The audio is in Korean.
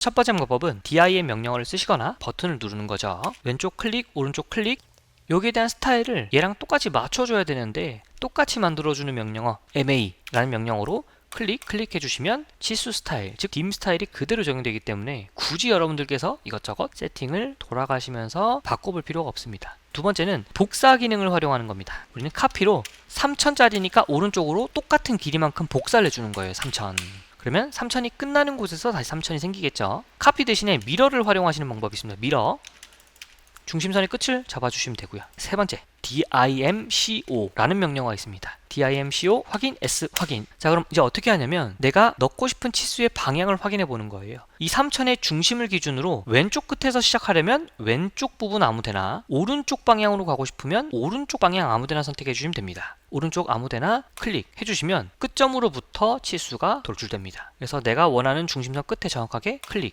첫 번째 방법은 dim 명령어를 쓰시거나 버튼을 누르는 거죠. 왼쪽 클릭, 오른쪽 클릭. 여기에 대한 스타일을 얘랑 똑같이 맞춰줘야 되는데 똑같이 만들어주는 명령어 ma라는 명령어로 클릭, 클릭해 주시면 치수 스타일, 즉 dim 스타일이 그대로 적용되기 때문에 굳이 여러분들께서 이것저것 세팅을 돌아가시면서 바꿔볼 필요가 없습니다. 두 번째는 복사 기능을 활용하는 겁니다. 우리는 카피로 3000짜리니까 오른쪽으로 똑같은 길이만큼 복사를 해주는 거예요. 3000. 그러면 3000이 끝나는 곳에서 다시 3000이 생기겠죠. 카피 대신에 미러를 활용하시는 방법이 있습니다. 미러. 중심선의 끝을 잡아주시면 되고요. 세 번째, dimco라는 명령어가 있습니다. dimco 확인 s 확인. 자, 그럼 이제 어떻게 하냐면 내가 넣고 싶은 치수의 방향을 확인해 보는 거예요. 이 3000의 중심을 기준으로 왼쪽 끝에서 시작하려면 왼쪽 부분 아무데나, 오른쪽 방향으로 가고 싶으면 오른쪽 방향 아무데나 선택해 주시면 됩니다. 오른쪽 아무데나 클릭해 주시면 끝점으로부터 치수가 돌출됩니다. 그래서 내가 원하는 중심선 끝에 정확하게 클릭.